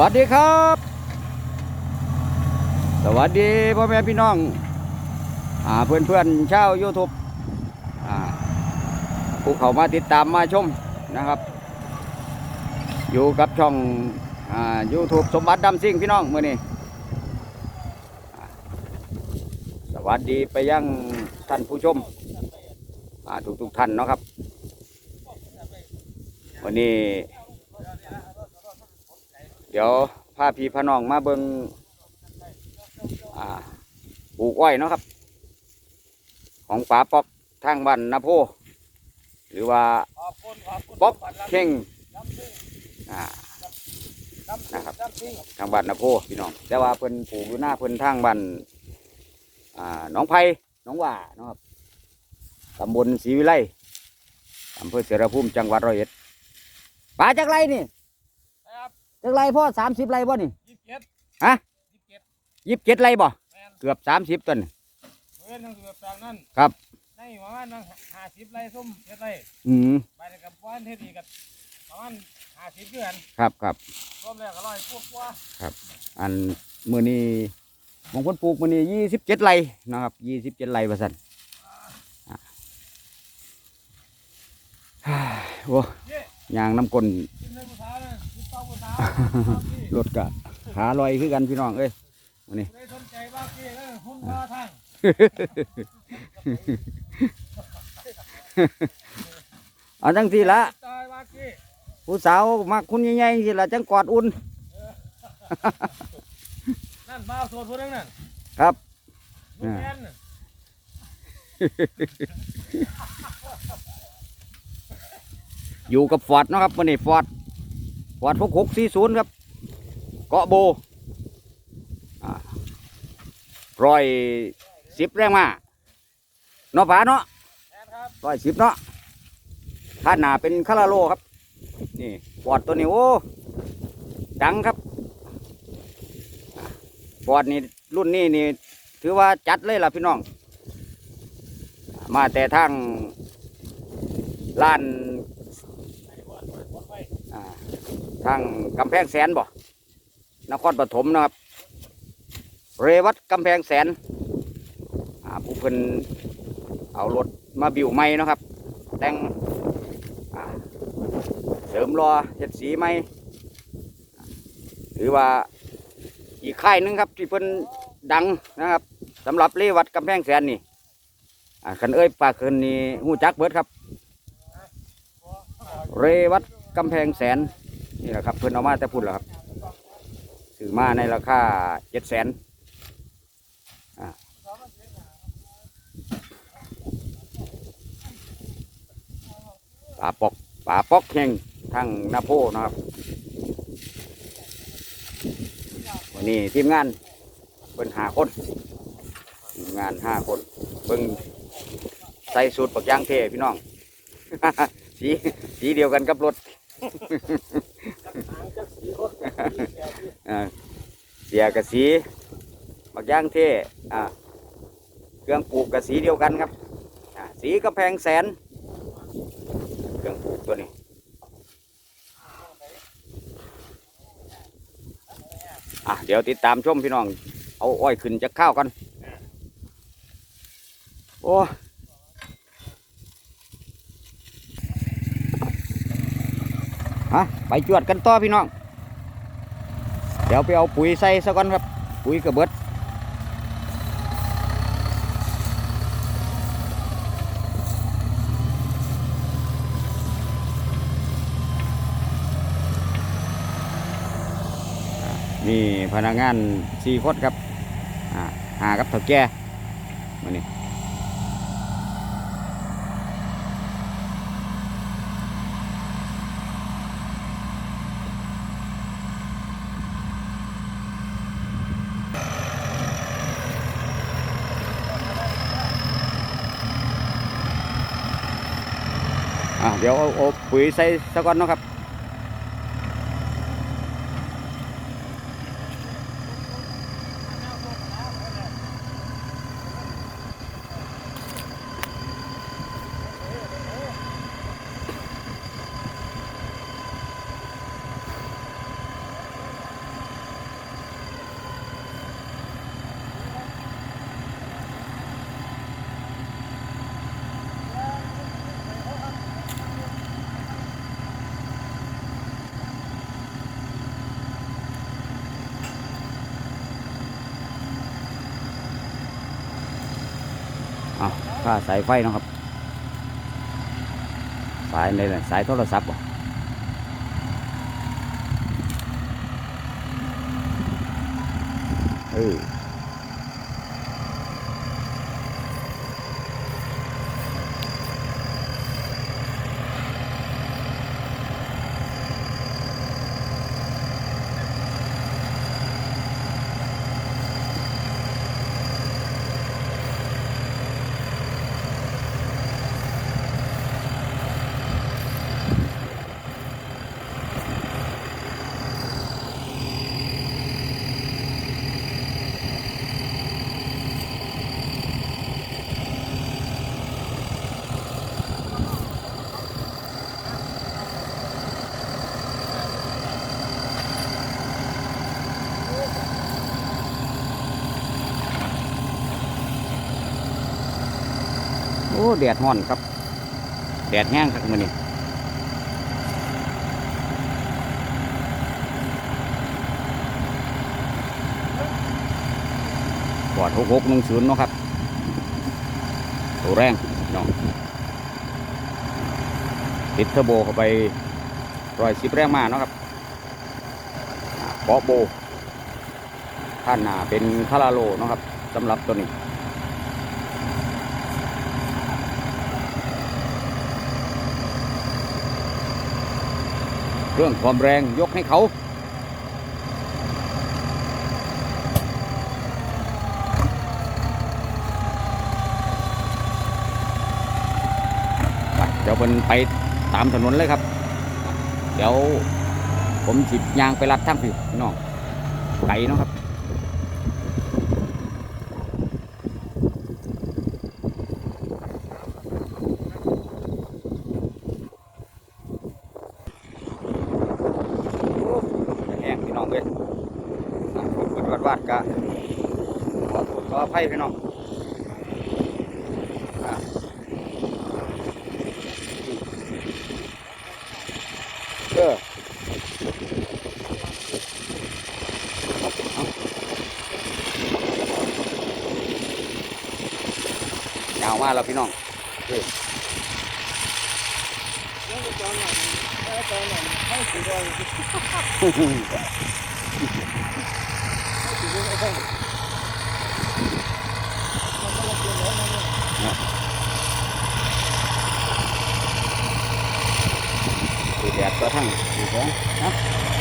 วัสดีครับ สวัสดีพ่อแม่พี่น้องอ่าเพื่อนเพื่อนๆชาวยูทูบอ่าผู้เขามาติดตามมาชมนะครับ อยู่กับช่องอ่ายูทูบสมบัติดำซิ่งพี่น้องมื่อนี้สวัสดีไปยังท่านผู้ชมอ่าทุกทุกท่านเนาะครับ วันนี้ เดี๋ยวพาพี่พาน้องมาเบิงอ่าปลูกอ้อยเนาะครับ ของป๋าป๊อกทางบ้านนาโพ หรือว่าป๊อกเข่งอ่านะครับทางบ้านนาโพพี่น้องแต่ว่าเพิ่นปลูกอยู่หน้าเพิ่นทางบ้านอ่าหน้องไผ่หน้องหว่าเนาะครับตำบลศรีวิไลอำเภอเสรภูมิจังหวัดร้อยเอ็ดป่าจากไรนี่ครับ จากไรพ่อสามสิบไรบ่นี่ยี่สิบเจ็ดฮะยี่สิบเจ็ดยี่สิบเจ็ดไรบ่แมนเกือบสามสิบต้นเมื่อนั่งอยู่แบบนั้นครับในประมาณนั่งห้าสิบไร่ส้มเจ็ดไร่อืมไปกับวันเทดีกับประมาณห้าสิบเดือนครับครับรวมแล้วก็ร้อยพวกว่าอันมือนี้มงคลปลูกมือนี้ยี่สิบเจ็ดไรนะครับยี่สิบเจ็ดไรประสันอะฮ่าโอ้ยางน้ำกลนกินเลยผู้สาวเลย รถกะขาลอยคือกันพี่น้องเอ้ยวันนี้เลยสนใจบ้าเก้เลยหุ่นบ้าทางเอาจังทีละตายบ้าเก้ผู้สาวมักคุณใหญ่ๆสิละจังกอดอุ่นนั่นบ้าโสดผู้นึงนั่นครับลูกแอนน่ะอยู่กับฟอร์ดเนาะครับวันนี้ฟอร์ด ฟอร์ดหกหกสี่ศูนย์ครับ เกาะโบอ่าร้อยสิบแรงมาเนาะป๋าเนาะแอนครับร้อยสิบเนาะข้างหน้าเป็นคาราโลครับ นี่ฟอร์ดตัวนี้โอ้ดังครับฟอร์ดนี่รุ่นนี้นี่ ถือว่าจัดเลยล่ะพี่น้อง มาแต่ทางล้านอ่า ทางกำแพงแสนบ่นครปฐมนะครับ เรวัดกำแพงแสนอ่าผู้เพิ่นเอารถมาบิวใหม่เนะครับ แต่งเสริมรอเฮ็ดสีใหม่ถือว่าอีกค่ายหนึงครับ ที่เพิ่นดังนะครับสำหรับเรวัดกำแพงแสนนี่อ่าคันเอ้ยปากเคินนี่หูจักเบิดครับ เรวัดกำแพงแสน นี่แหละครับเพิ่นเอามาแต่พุ่นแหละครับซื้อมาในราคาเจ็ดแสนป่าปอกป่าปอกแห่งทางนาโพนะครับ วันนี้ทีมงานเพิ่นหาคนทีมงานห้าคนเพิ่งใส่สูตรปักยางเทพี่น้อง สีสีเดียวกันกับรถ เสียกับสีบักย่างเท่เครื่องปลูกกับสีเดียวกันครับ สีกระแพงแสน เครื่องปลูกตัวนี้อะเดี๋ยวติดตามชมพี่น้อง เอาอ้อยขึ้นจากข้าวกัน โอ้ ฮะไปจวดกันต่อพี่น้อง เดี๋ยวไปเอาปุ๋ยใส่ซะก่อนครับ ปุ๋ยกระเบิดนี่พนักงานสี่คนครับอ่าหากับเถ่าแก่มานี่ ดี๋ยวเอาปุ๋ยใส่ซะก่อนเนาะครับ เอาค่าสายไฟนะครับ สายในน่ะสายโทรศัพท์บ่เออ แดดห้อนครับ แดดแห้งครับมือนี้ปอดหกหกหนึ่งศูนย์เนาะครับตัวแรงเนาะติดเทอร์โบเข้าไปร้อยสิบแรงมาเนาะครับเบาะโบท่านหนาเป็นคาราโลเนาะครับสำหรับตัวนี้ เรื่องความแรงยกให้เขา เดี๋ยวเป็นไปตามถนนเลยครับ เดี๋ยวผมจิบยางไปรัดทางผิวน้องไก่เนาะครับ แห้งพี่น้องเว้ยอะฝนวาดวาดๆกะข อโทษขออภัยพี่น้องอะเออเอายาวมากแล้วพี่น้องเออคือแดดก็ทั้งอยู่ แสงนะ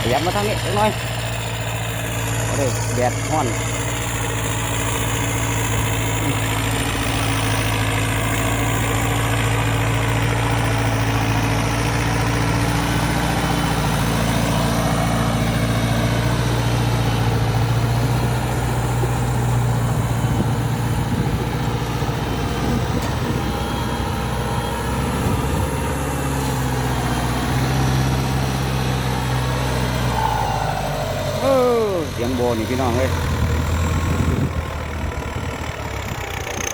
ขยับมาทางนี้เล็กน้อยเอาเลยแดดห้อน เออ เสียงโบนี่พี่น้องเลย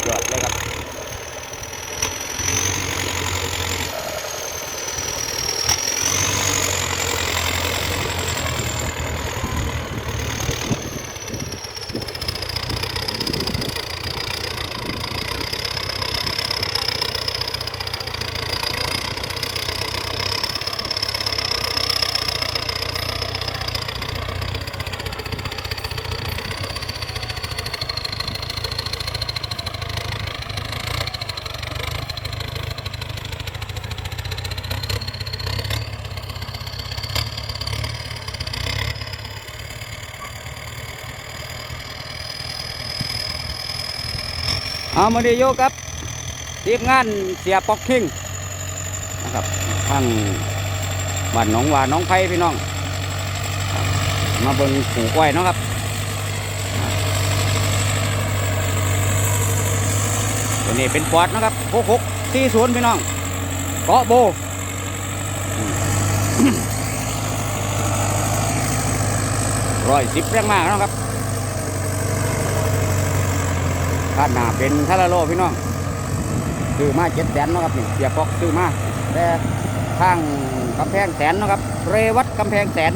ยอดเลยครับ เอามาดีโยครับทีมงานเสียปอกคิงนะครับทางบ้านหนองหวาน้องไผ่พี่น้อง มาเบิ่งปลูกไว้นะครับตัวนี้เป็นปอดนะครับหกหกสี่ศูนย์พี่น้องเกาะโบร้อยสิบแรงมากนะครับ คาดหนาเป็นทาราโลพี่น้องซื้อมาเจ็ดแสนนะครับนี่เสียปอกซื้อมาแต่ทางกำแพงแสนนะครับ เรวัตกำแพงแสน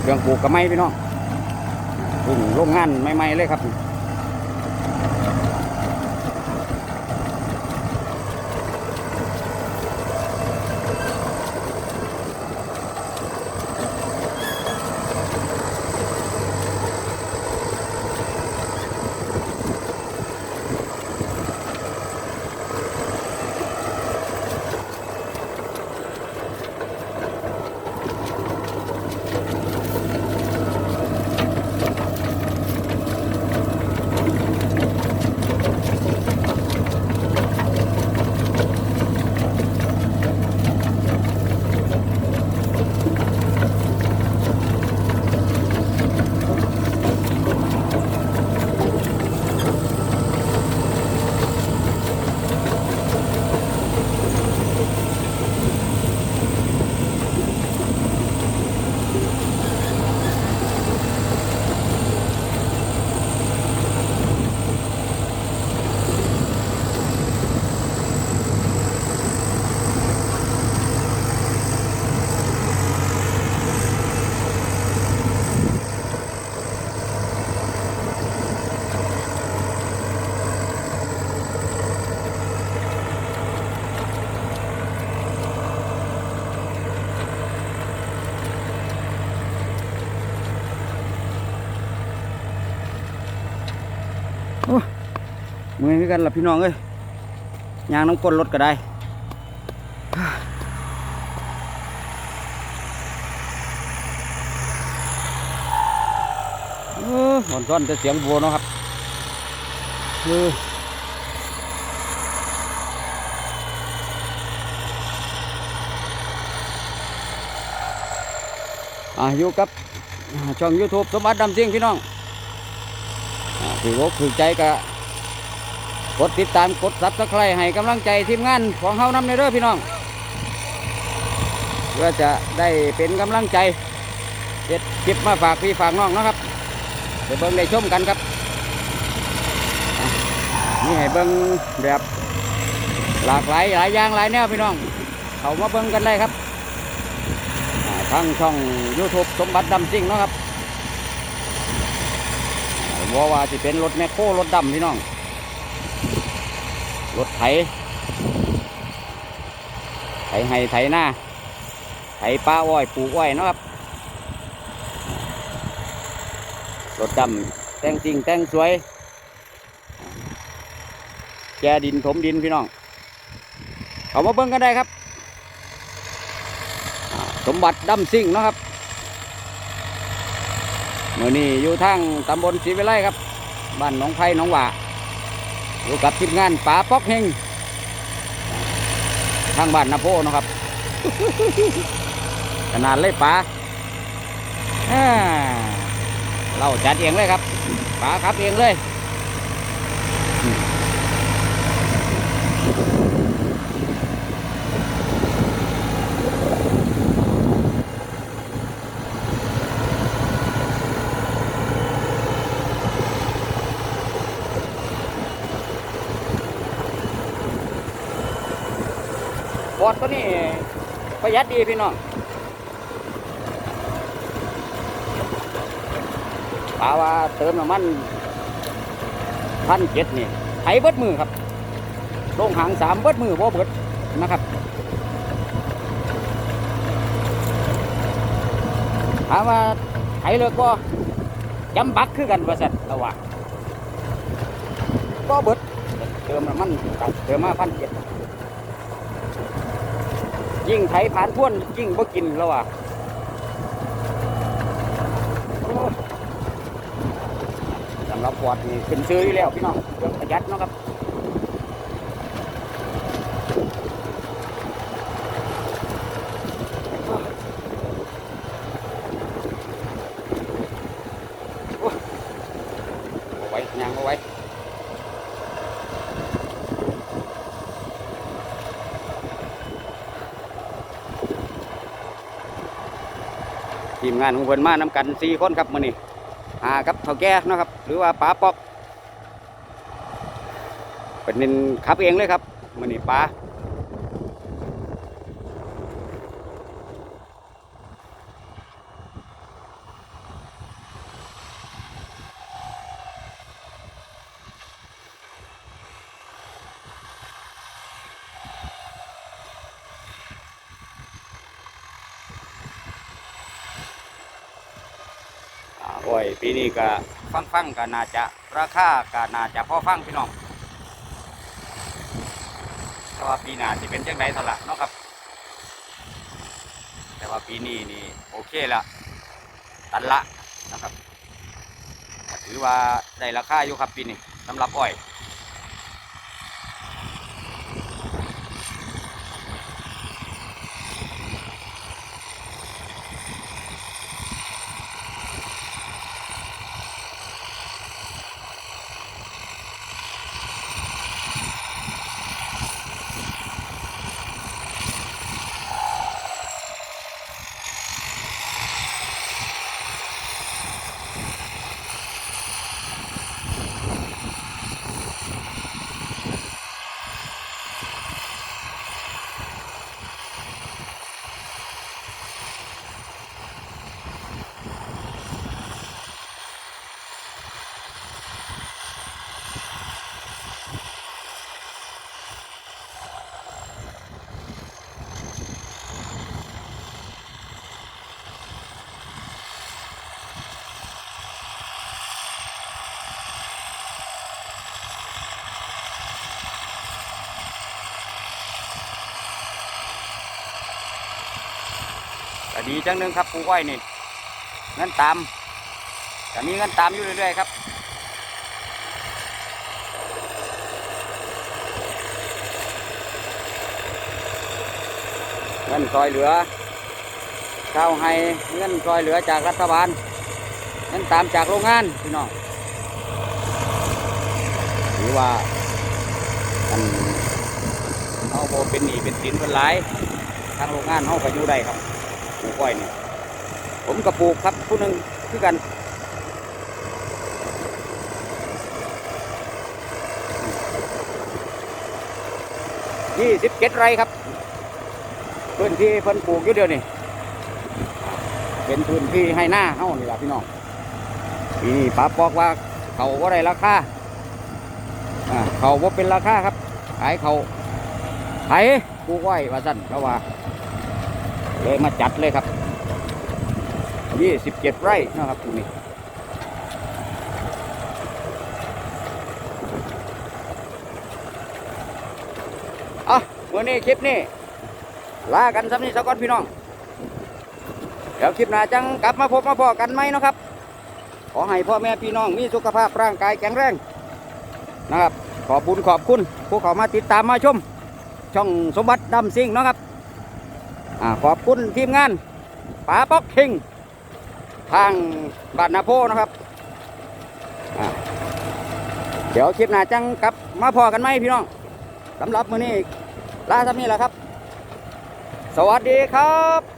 เครื่องปลูกกระไม้พี่น้องพุ่งโรงงานใหม่ๆเลยครับ มือยคือกันล่ะพี่น้องเอ้ยยางน้ำก้นรถก็ได้เออหอนซ้อนจะเสียงบัวเนาะครับเอออ่าอยู่กับช่อง YouTube สมบัติดำเสียงพี่น้องถืออกถือใจก็ กดติดตามกดซับสไครต์ให้กำลังใจทีมงานของเฮานำในเด้อพี่น้องเพื่อจะได้เป็นกำลังใจเด็ดคลิปมาฝากพี่ฝากน้องนะครับเดี๋ยวเบิ่งได้ชมกันครับ นี่ให้เบิ่งแบบหลากหลายหลายอย่างหลายแนวพี่น้อง เขามาเบิ่งกันได้ครับทั้งช่อง YouTube สมบัติดำซิ่งนะครับว่าว่าสิเป็นรถแมคโครรถดำพี่น้อง รถไถ ไถให้ไถหน้า ไถป้าอ้อยปลูกอ้อยนะครับ รถดำแต่งจริงแต่งสวย แกดินถมดินพี่น้อง เขามาเบิ่งกันได้ครับ สมบัติดำซิ่งนะครับเมื่อนี้อยู่ทางตำบลศรีวิไลครับ บ้านหนองไผ่หนองหว่า อยู่กับทีมงานป๋าป๊อกเฮงทางบ้านนาโพเนาะครับ ขนาดเลยป๋าอ่าเราจัดเองเลยครับป๋าครับเองเลย ตัวนี้ประหยัดดีพี่น้องปาว่าเติมน้ำมันพันเจ็ดนี่ไถเบิดมือครับลงหางสามเบิดมือบ่เบิดนะครับถามว่าไถเลิกบ่จำบักคือกันว่าสัตว์ระว่าบ่เบิดเติมน้ำมันเติมมาพันเจ็ด ยิ่งไถผ่านพ่วนยิ่งบ่กินแล้วอะสำหรับปอดนี่เป็นซื้ออยู่แล้วพี่น้องเครื่องประหยัดเนาะครับโอ้ยเอาไว้ยางเอาไว้ ทีมงานของเพิ่นมานำกันสี่คนครับมื้อนี้หากับเฒ่าแก่เนาะครับ หรือว่าป๋าปอกเป็นนินขับเองเลยครับมื้อนี้ป๋า โอ้ยปีนี้ก็ฟังฟังๆก็น่าจะราคาก็น่าจะพอฟังพี่น้องแต่ว่าปีหน้าจะเป็นจังไดเท่าละเนาะครับ แต่ว่าปีนี้นี่โอเคละตันละนะครับถือว่าได้ราคาอยู่ครับปีนี้สำหรับอ้อย ดีจังนึงครับปลูกอ้อยนี่เงินตามก็มีเงินตามอยู่เรื่อยๆครับเงินซอยเหลือข้าวให้เงินซอยเหลือจากรัฐบาลเงินตามจากโรงงานพี่น้องหรือว่าอันเอาโบเป็นหนี้เป็นสินเป็นหลายทางโรงงานเขาก็อยู่ได้ครับ อ้อยเนี่ยผมก็ปลูกครับผู้นึงคือกันยี่สิบเจ็ดไร่ครับพื้นที่เพิ่นปลูกอยู่เดียวนี่เป็นพื้นที่ให้หน้าเฮานี่แหละพี่น้องปีนี้ป้าบอกว่าเขาว่าได้ราคาเขาว่าเป็นราคาครับ ขายเขาไถปลูกอ้อยว่าสั้นแล้วว่า เลยมาจัดเลยครับยี่สิบเจ็ดไร่นะครับตรงนี้อะวันนี้คลิปนี้ลากันสำนี้สักก่อนพี่น้อง เดี๋ยวคลิปหน้าจังกลับมาพบมาพอกันไหมนะครับ ขอให้พ่อแม่พี่น้องมีสุขภาพร่างกายแข็งแรงนะครับ ขอบคุณขอบคุณผู้เขามาติดตามมาชม ช่องสมบัติดำซิ่งนะครับ ขอบคุณทีมงานป๋าป๊อกคิง ทางบ้านนาโพนะครับ เดี๋ยวคลิปหน้าจังกลับมาพอกันไหมพี่น้องสำหรับมื้อนี้ลาทำนี้แหละครับ สวัสดีครับ